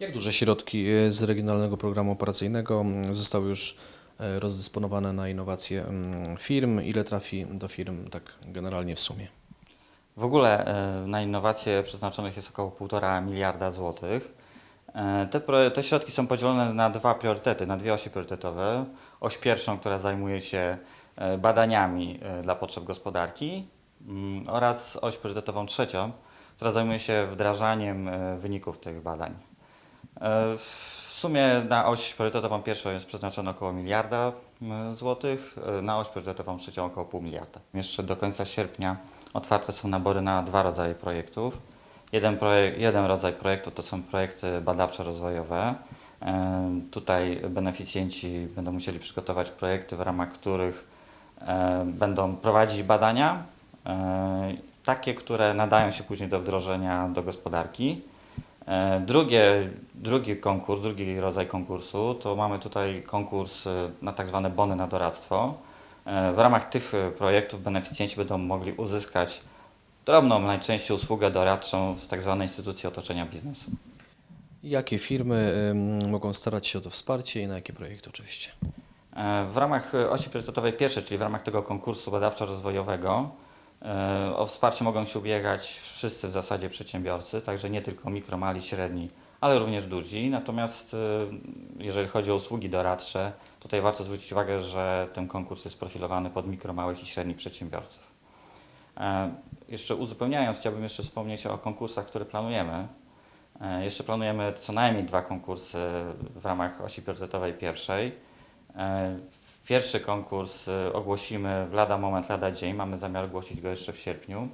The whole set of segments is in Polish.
Jak duże środki e, z Regionalnego Programu Operacyjnego zostały już e, rozdysponowane na innowacje firm? Ile trafi do firm tak generalnie w sumie? W ogóle e, na innowacje przeznaczonych jest około 1,5 miliarda złotych. Te, te środki są podzielone na dwa priorytety, na dwie osi priorytetowe. Oś pierwszą, która zajmuje się badaniami dla potrzeb gospodarki mm, oraz oś priorytetową trzecią, która zajmuje się wdrażaniem wyników tych badań. W sumie na oś priorytetową pierwszą jest przeznaczone około miliarda mm, złotych, na oś priorytetową trzecią około pół miliarda. Jeszcze do końca sierpnia otwarte są nabory na dwa rodzaje projektów. Jeden, projek- jeden rodzaj projektu to są projekty badawczo-rozwojowe. E, Tutaj beneficjenci będą musieli przygotować projekty, w ramach których e, będą prowadzić badania, e, takie, które nadają się później do wdrożenia do gospodarki. E, Drugie, drugi konkurs, drugi rodzaj konkursu, to mamy tutaj konkurs e, na tak zwane bony na doradztwo. E, W ramach tych projektów beneficjenci będą mogli uzyskać drobną najczęściej usługę doradczą z tak zwanej instytucji otoczenia biznesu. Jakie firmy mogą starać się o to wsparcie i na jakie projekty oczywiście? W ramach osi priorytetowej pierwszej, czyli w ramach tego konkursu badawczo-rozwojowego, o wsparcie mogą się ubiegać wszyscy w zasadzie przedsiębiorcy, także nie tylko mikro, mali, średni, ale również duzi. Natomiast e, jeżeli chodzi o usługi doradcze, tutaj warto zwrócić uwagę, że ten konkurs jest profilowany pod mikro, małych i średnich przedsiębiorców. E, Jeszcze uzupełniając, chciałbym jeszcze wspomnieć o konkursach, które planujemy. E, Jeszcze planujemy co najmniej dwa konkursy w ramach osi priorytetowej pierwszej. Pierwszy konkurs e, ogłosimy w lada moment, lada dzień. Mamy zamiar ogłosić go jeszcze w sierpniu.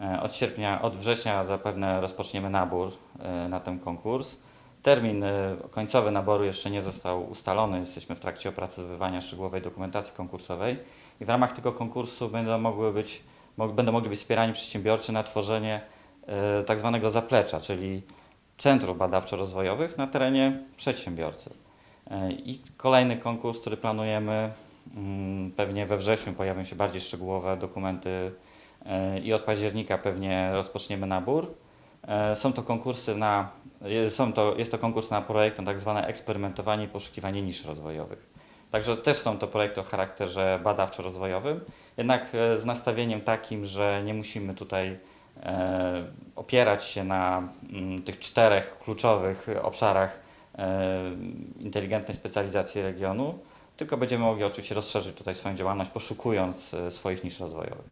E, Od sierpnia, od września zapewne rozpoczniemy nabór e, na ten konkurs. Termin e, końcowy naboru jeszcze nie został ustalony. Jesteśmy w trakcie opracowywania szczegółowej dokumentacji konkursowej i w ramach tego konkursu będą mogły być, będą mogli być wspierani przedsiębiorcy na tworzenie tak zwanego zaplecza, czyli centrów badawczo-rozwojowych na terenie przedsiębiorcy. E, I kolejny konkurs, który planujemy, mm, pewnie we wrześniu pojawią się bardziej szczegółowe dokumenty e, i od października pewnie rozpoczniemy nabór. E, Są to konkursy na, je- są to, jest to konkurs na projekt na tak zwane eksperymentowanie i poszukiwanie nisz rozwojowych. Także też są to projekty o charakterze badawczo-rozwojowym, jednak e, z nastawieniem takim, że nie musimy tutaj e, opierać się na mm, tych czterech kluczowych obszarach e, inteligentnej specjalizacji regionu, tylko będziemy mogli oczywiście rozszerzyć tutaj swoją działalność, poszukując e, swoich nisz rozwojowych.